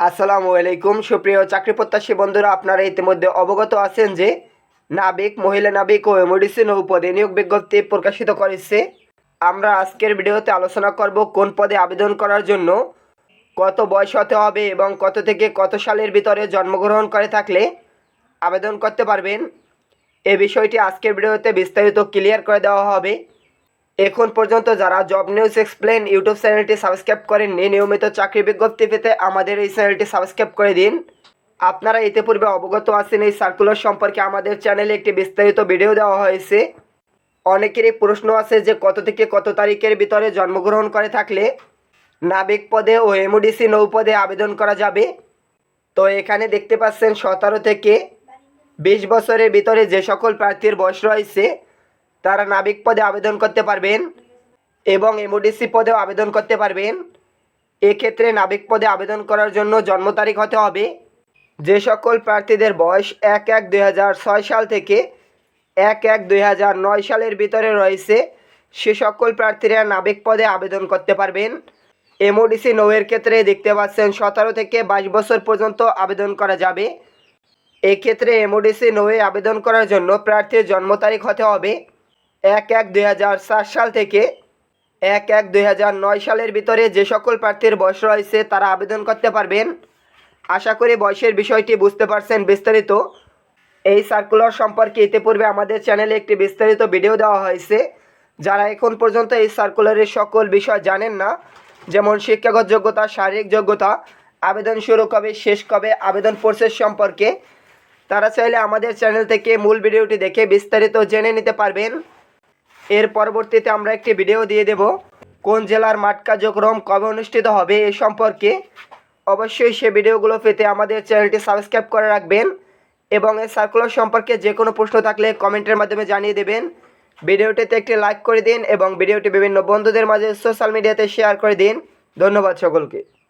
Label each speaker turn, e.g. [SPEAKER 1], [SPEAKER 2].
[SPEAKER 1] আসসালামু আলাইকুম। সুপ্রিয় চাকরি প্রত্যাশী বন্ধুরা, আপনারা ইতিমধ্যে অবগত আছেন যে নাবিক, মহিলা নাবিক ও এমডিসি নৌপদে নিয়োগ বিজ্ঞপ্তি প্রকাশিত করেছে। আমরা আজকের ভিডিওতে আলোচনা করব কোন পদে আবেদন করার জন্য কত বয়স হতে হবে এবং কত থেকে কত সালের ভিতরে জন্মগ্রহণ করে থাকলে আবেদন করতে পারবেন। এ বিষয়টি আজকের ভিডিওতে বিস্তারিত ক্লিয়ার করে দেওয়া হবে। এখন পর্যন্ত যারা জব নিউজ এক্সপ্লেন ইউটিউব চ্যানেলটি সাবস্ক্রাইব করেননি, নিয়মিত চাকরি বিজ্ঞপ্তি পেতে আমাদের এই চ্যানেলটি সাবস্ক্রাইব করে দিন। আপনারা ইতিপূর্বে অবগত আছেন, এই সার্কুলার সম্পর্কে আমাদের চ্যানেলে একটি বিস্তারিত ভিডিও দেওয়া হয়েছে। অনেকেরই প্রশ্ন আছে যে কত থেকে কত তারিখের ভিতরে জন্মগ্রহণ করে থাকলে নাবিক পদে ও এমওডিসি নৌপদে আবেদন করা যাবে। তো এখানে দেখতে পাচ্ছেন, সতেরো থেকে বিশ বছরের ভিতরে যে সকল প্রার্থীর বয়স রয়েছে তারা নাবিক পদে আবেদন করতে পারবেন এবং এমওডিসি পদেও আবেদন করতে পারবেন। এক্ষেত্রে নাবিক পদে আবেদন করার জন্য জন্ম তারিখ হতে হবে। যে সকল প্রার্থীদের বয়স এক এক দুই সাল থেকে এক এক দুই সালের ভিতরে রয়েছে, সে সকল প্রার্থীরা নাবিক পদে আবেদন করতে পারবেন। এমওডিসি নৌয়ের ক্ষেত্রে দেখতে পাচ্ছেন সতেরো থেকে বাইশ বছর পর্যন্ত আবেদন করা যাবে। এক্ষেত্রে এমওডিসি নৌয়ে আবেদন করার জন্য প্রার্থীর জন্ম তারিখ হতে হবে। এক এক দুই সাল থেকে এক এক দুই সালের ভিতরে যে সকল প্রার্থীর বয়স রয়েছে, তারা আবেদন করতে পারবেন। আশা করি বয়সের বিষয়টি বুঝতে পারছেন বিস্তারিত। এই সার্কুলার সম্পর্কে ইতিপূর্বে আমাদের চ্যানেলে একটি বিস্তারিত ভিডিও দেওয়া হয়েছে। যারা এখন পর্যন্ত এই সার্কুলারের সকল বিষয় জানেন না, যেমন শিক্ষাগত যোগ্যতা, শারীরিক যোগ্যতা, আবেদন শুরু কবে, শেষ কবে, আবেদন প্রসেস সম্পর্কে, তারা চাইলে আমাদের চ্যানেল থেকে মূল ভিডিওটি দেখে বিস্তারিত জেনে নিতে পারবেন। এর পরবর্তীতে আমরা একটি ভিডিও দিয়ে দেব। কোন জেলার মাঠ কার্যক্রম কবে অনুষ্ঠিত হবে এ সম্পর্কে। অবশ্যই সে ভিডিওগুলো পেতে আমাদের চ্যানেলটি সাবস্ক্রাইব করে রাখবেন এবং এই সার্কুলার সম্পর্কে যে কোনো প্রশ্ন থাকলে কমেন্টের মাধ্যমে জানিয়ে দেবেন। ভিডিওটিতে একটি লাইক করে দিন এবং ভিডিওটি বিভিন্ন বন্ধুদের মাঝে সোশ্যাল মিডিয়াতে শেয়ার করে দিন। ধন্যবাদ সকলকে।